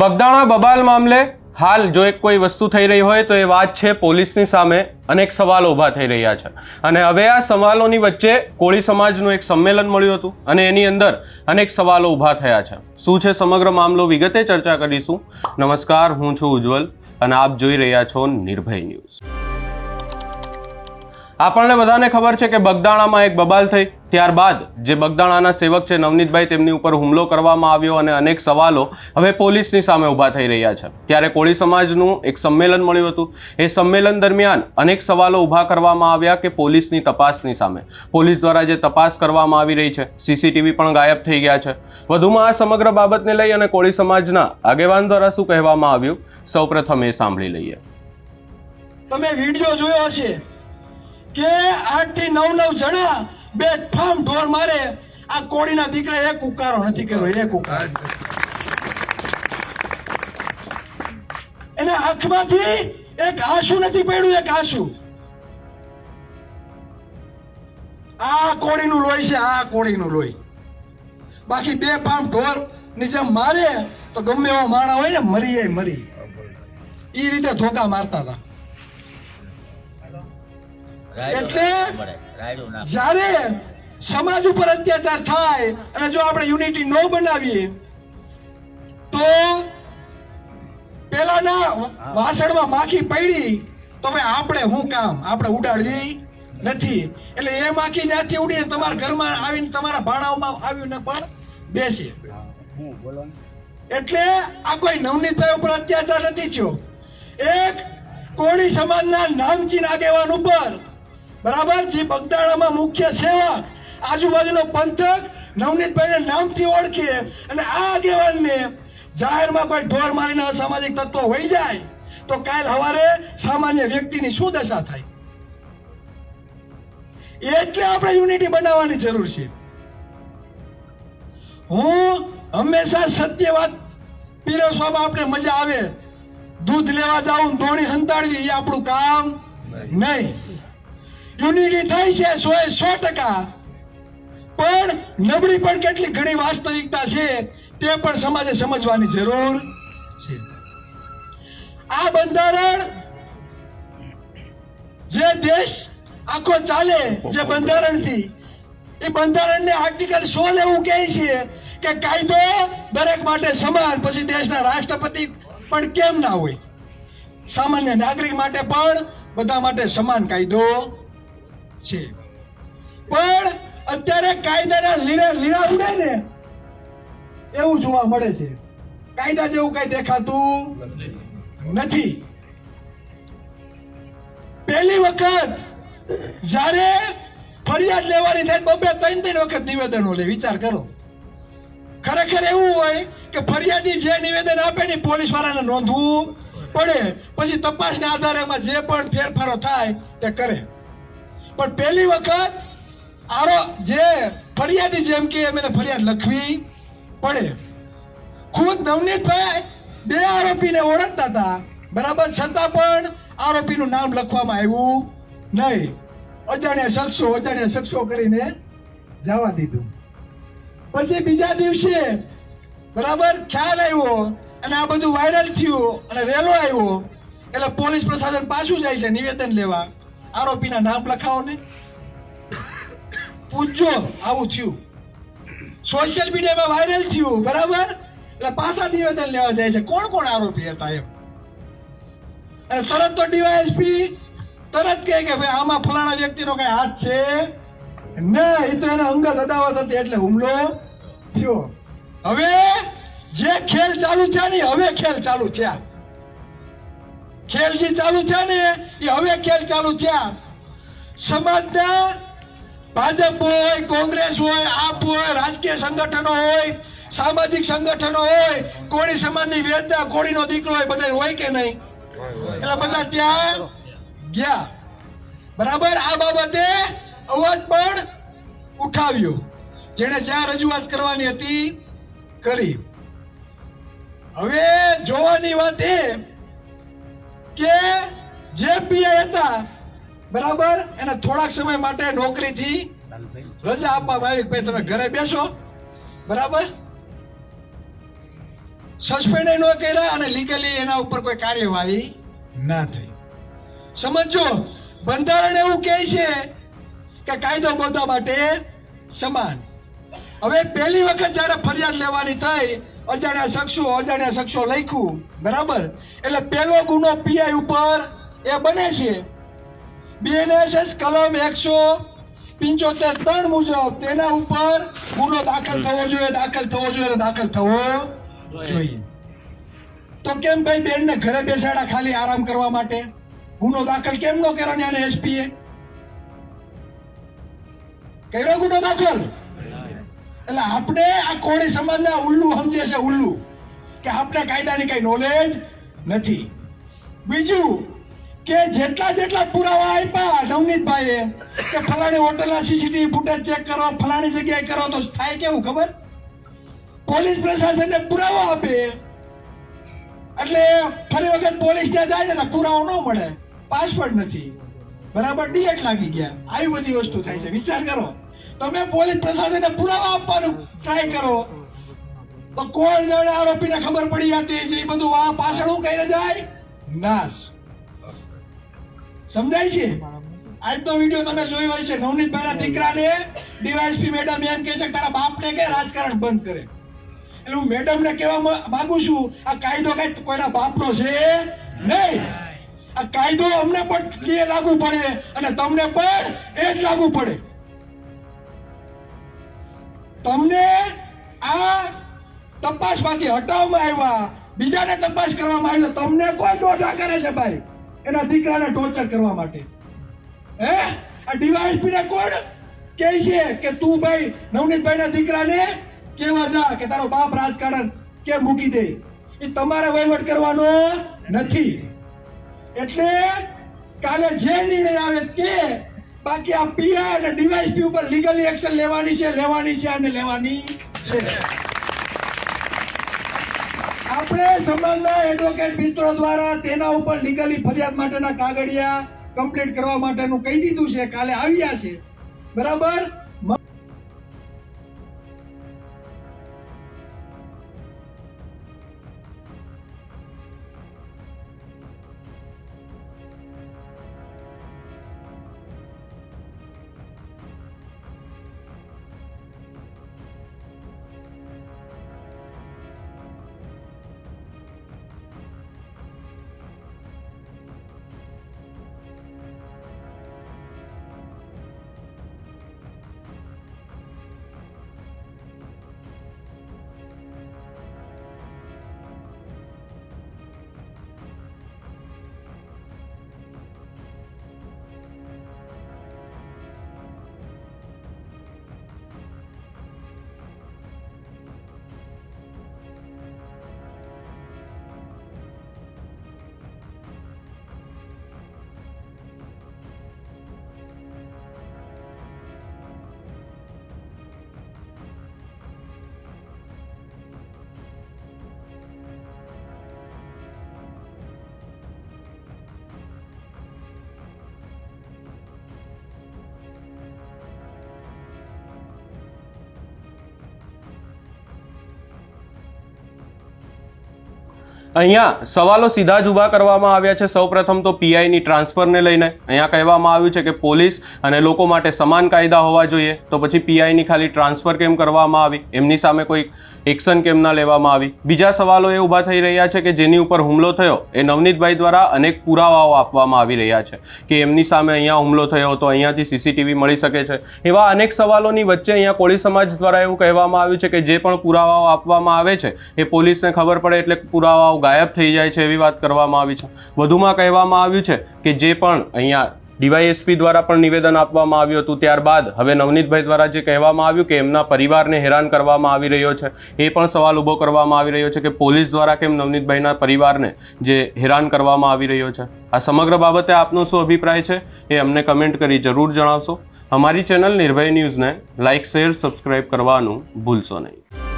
બગદાણા બબાલ મામલે હાલ જો એક કોઈ વસ્તુ થઈ રહી હોય તો એ વાત છે પોલીસની સામે અનેક સવાલો ઊભા થઈ રહ્યા છે. અને હવે આ સવાલોની વચ્ચે કોળી સમાજનું એક સંમેલન મળ્યું હતું અને એની અંદર અનેક સવાલો ઊભા થયા છે. શું છે સમગ્ર મામલો વિગતે ચર્ચા કરીશું. નમસ્કાર, હું છું ઉજ્જવલ અને આપ જોઈ રહ્યા છો નિર્ભય ન્યૂઝ. આપણને બધાને ખબર છે કે બગદાણામાં એક બબાલ થઈ. ત્યારબાદ જે બગદાણાના સેવક છે નવનીતભાઈ, તેમની ઉપર હુમલો કરવામાં આવ્યો અને અનેક સવાલો હવે પોલીસની સામે ઊભા થઈ રહ્યા છે. ત્યારે કોળી સમાજનું એક સંમેલન મળ્યું હતું. એ સંમેલન દરમિયાન અનેક સવાલો ઊભા કરવામાં આવ્યા કે પોલીસની તપાસની સામે. પોલીસ દ્વારા જે તપાસ કરવામાં આવી રહી છે સીસીટીવી પણ ગાયબ થઈ ગયા છે. વધુમાં આ સમગ્ર બાબતને લઈ અને કોળી સમાજના આગેવાન દ્વારા શું કહેવામાં આવ્યું? સૌપ્રથમ એ સાંભળી લઈએ. તમે વીડિયો જોયો હશે. કે આઠથી નવ નવ જણા બે ફામ ઢોર મારે આ કોળીના દીકરા એક ઉકારો નથી કર્યો, એક ઉકારો. એને આંખમાંથી એક આંસુ નથી પડ્યું, એક આંસુ. આ કોળીનું લોહી છે, આ કોળીનું લોહી. બાકી બે પામ ઢોર નીચે મારે તો ગમે એવો માણા હોય ને મરી જાય મરી એ રીતે ધોકા મારતા હતા. એટલે જ્યારે સમાજ ઉપર અત્યાચાર થાય અને જો આપણે યુનિટી ન બનાવીએ તો પેલાના વાસણમાં માખી પડી તો ભાઈ આપણે શું કામ? આપણે ઉડાડવી નથી. એટલે એ માખી ત્યાંથી ઉડીને તમારા ઘરમાં આવીને તમારા ભાણાઓમાં આવીને પણ બેસે. એટલે આ કોઈ નવનીતભાઈ ઉપર અત્યાચાર નથી થયો. એક કોળી સમાજના નામચીન આગેવાન ઉપર બરાબર? જે બગદાણામાં મુખ્ય સેવક આજુબાજુનો પંથક નવનીતભાઈને નામથી ઓળખે અને આ આગેવાનને જાહેરમાં કોઈ ઢોર મારીને અસામાજિક તત્વો હોઈ જાય તો કાલ સવારે સામાન્ય વ્યક્તિની શું દશા થાય? એટલે આપણે યુનિટી બનાવવાની જરૂર છે. હું હંમેશા સત્ય વાત પીરસવામાં આપણે મજા આવે. દૂધ લેવા જાઉં ધોણી હંતાડવી એ આપણું કામ નહીં. યુનિટી થાય છે સો એ સો ટકા. પણ નબળી પણ કેટલી ઘણી વાસ્તવિકતા છે તે પણ સમાજે સમજવાની જરૂર છે. આ બંધારણ જે દેશ આખો ચાલે, જે બંધારણથી, એ બંધારણને આર્ટિકલ સોળ એવું કહે છે કે કાયદો દરેક માટે સમાન, પછી દેશના રાષ્ટ્રપતિ પણ કેમ ના હોય? સામાન્ય નાગરિક માટે પણ બધા માટે સમાન કાયદો છે. પણ અત્યારે કાયદાના લીલા લીલા ઉડે ને, એવું જોવા મળે છે. કાયદા જેવું કઈ દેખાતું નથી. પહેલી વખત જ્યારે ફરિયાદ લેવાની થાય બબે ત્રણ ત્રણ વખત નિવેદનો લે, વિચાર કરો. ખરેખર એવું હોય કે ફરિયાદી જે નિવેદન આપે ને પોલીસ વાળાને નોંધવું પડે. પછી તપાસના આધારે જે પણ ફેરફારો થાય તે કરે. પણ પહેલી વખત આરો જે ફરિયાદી જેમ કે એમને ફરિયાદ લખવી પડે. ખુદ નવનીતભાઈ બે આરોપીને ઓળખતા હતા. બરાબર? છતાં પણ આરોપીનું નામ લખવામાં આવ્યું નહીં. અજાણ્યા શખ્સો અજાણ્યા શખ્સો કરીને જવા દીધું. પછી બીજા દિવસે, બરાબર, ખ્યાલ આવ્યો અને આ બધું વાયરલ થયું અને રેલો આવ્યો. એટલે પોલીસ પ્રશાસન પાછું જાય છે નિવેદન લેવા. આરોપીના નામ લખાવો ને પૂછજો, આવું થયું. સોશિયલ મીડિયામાં વાયરલ થયું, બરાબર? એટલે પાછા નિવેદન લેવા જાય છે. કોણ કોણ આરોપી હતા એમ? અને તરત તો ડીવાયએસપી તરત કહે કે ભાઈ, આમાં ફલાણા વ્યક્તિનો કઈ હાથ છે? ના, એ તો એને અંગત અદાવત હતી, એટલે હુમલો થયો. હવે જે ખેલ ચાલુ છે ને હવે ખેલ ચાલુ થયા. ખેલ જે ચાલુ છે ને, એ હવે ખેલ ચાલુ થયા. સમાજના ભાજપ હોય, કોંગ્રેસ હોય, આપ હોય, રાજકીય સંગઠનો હોય, સામાજિક સંગઠનો હોય, કોળી સમાજની વેદના કોળીનો દીકરો હોય બધા હોય કે નહીં? એટલે બધા ત્યાં ગયા. બરાબર, આ બાબતે અવાજ પણ ઉઠાવ્યો. જેને જ્યાં રજૂઆત કરવાની હતી, કરી. હવે જોવાની વાત એ કે જે પીએ હતા, બરાબર? એને થોડાક સમય માટે નોકરીથી રજા આપવામાં આવી ભાઈ તમે ઘરે બેસો, બરાબર? સસ્પેન્ડ ન કર્યા અને લીગલી એના ઉપર કોઈ કાર્યવાહી ના થઈ. સમજો બંધારણ એવું કહે છે કે કાયદો બધા માટે સમાન. હવે પહેલી વખત જ્યારે ફરિયાદ લેવાની થઈ, અજાણ્યા શખ્સો અજાણ્યા શખ્સો લખ્યું, બરાબર? એટલે પહેલો ગુનો પીઆઈ ઉપર એ બને છે. બીએનએસએસ કલમ એકસો પિંચોતેર ત્રણ મુજબ તેના ઉપર ગુનો દાખલ થવો જોઈએ, દાખલ થવો જોઈએ દાખલ થવો જોઈએ. તો કેમ ભાઈ બેન ને ઘરે બેસાડા ખાલી આરામ કરવા માટે? ગુનો દાખલ કેમ ન કર્યો ને એસપી એ? કર્યો ગુનો દાખલ? એટલે આપણે આ કોળી સમાજના ઉલ્લુ સમજે છે ઉલ્લુ કે આપણે કાયદાની કઈ નોલેજ નથી. બીજું કે જેટલા જેટલા પુરાવા આપ્યા નવનીતભાઈએ કે ફલાણી હોટલના સીસીટીવી ફૂટેજ ચેક કરો, ફલાણી જગ્યાએ કરો, તો થાય કેવું ખબર? પોલીસ પ્રશાસનને પુરાવા આપે. એટલે ફરી વખત પોલીસ ત્યાં જાય ને પુરાવો ન મળે. પાસવર્ડ નથી. બરાબર? ડીએટ લાગી ગયા. આવી બધી વસ્તુ થાય છે. વિચાર કરો. તમે પોલીસ પ્રશાસનને પુરાવા આપવાનું ટ્રાય કરો. તો કોણ જાણે આરોપીને ખબર પડી જતી એ બધું આ પાછળ હું કહીને જાય? નાશ. સમજાય છે? આજનો વીડિયો તમે જોયો હશે નવનીતભાઈના દીકરાને ડીવાયસપી મેડમ એમ કહે છે તારા બાપને કે રાજકારણ બંધ કરે. એટલે હું મેડમને કહેવા મ- માંગુ છું, આ કાયદો કઈ કોઈના બાપનો છે? નહીં. આ કાયદો અમને પણ લાગુ પડે અને તમને પણ એ જ લાગુ પડે. તમને આ તપાસમાંથી હટાવવામાં આવ્યા. બીજાને તપાસ કરવામાં આવી તો તમને કોઈ દોઢા કરે છે ભાઈ. એના દીકરાને ટોર્ચર કરવા માટે. હે? આ ડીવાયસપી ને કોણ કહે છે કે તું ભાઈ નવનીતભાઈ ના દીકરાને કેવા જા કે તારો બાપ રાજકારણ કે મૂકી દે? એ તમારે વહીવટ કરવાનો નથી. એટલે કાલે જે નિર્ણય આવે તે બાકી આ પીઆઈ અને ડીવાયસપી ઉપર લીગલી એક્શન લેવાની છે લેવાની છે અને લેવાની છે. આપણે સમાજના એડવોકેટ મિત્રો દ્વારા તેના ઉપર લીગલી ફરિયાદ માટેના કાગળિયા કમ્પ્લીટ કરવા માટેનું કહી દીધું છે. કાલે આવ્યા છે. બરાબર? અહીંયા સવાલો સીધા જ ઊભા કરવામાં આવ્યા છે. સૌપ્રથમ તો પીઆઈની ટ્રાન્સફરને લઈને અહીંયા કહેવામાં આવ્યું છે કે પોલીસ અને લોકો માટે સમાન કાયદા હોવા જોઈએ. તો પછી પીઆઈની ખાલી ટ્રાન્સફર કેમ કરવામાં આવી? એમની સામે કોઈ એક્શન કેમ ના લેવામાં આવી? બીજા સવાલો એ ઊભા થઈ રહ્યા છે કે જેની ઉપર હુમલો થયો એ નવનીતભાઈ દ્વારા અનેક પુરાવાઓ આપવામાં આવી રહ્યા છે કે એમની સામે અહીંયા હુમલો થયો હતો અહીંયાથી સીસીટીવી મળી શકે છે. એવા અનેક સવાલોની વચ્ચે અહીંયા કોળી સમાજ દ્વારા એવું કહેવામાં આવ્યું છે કે જે પણ પુરાવાઓ આપવામાં આવે છે એ પોલીસને ખબર પડે એટલે પુરાવાઓ ગાયબ થઈ જાય છે એવી વાત કરવામાં આવી છે. વધુમાં કહેવામાં આવ્યું છે કે જે પણ અહીંયા ડીવાયએસપી દ્વારા પણ નિવેદન આપવામાં આવ્યું હતું, ત્યારબાદ હવે નવનીતભાઈ દ્વારા જે કહેવામાં આવ્યું કે એમના પરિવારને હેરાન કરવામાં આવી રહ્યો છે, એ પણ સવાલ ઊભો કરવામાં આવી રહ્યો છે કે પોલીસ દ્વારા કેમ નવનીતભાઈના પરિવારને જે હેરાન કરવામાં આવી રહ્યો છે. આ સમગ્ર બાબતે આપનો શું અભિપ્રાય છે એ અમને કમેન્ટ કરી જરૂર જણાવશો. અમારી ચેનલ નિર્ભય ન્યૂઝને લાઇક શેર, સબસ્ક્રાઇબ કરવાનું ભૂલશો નહીં.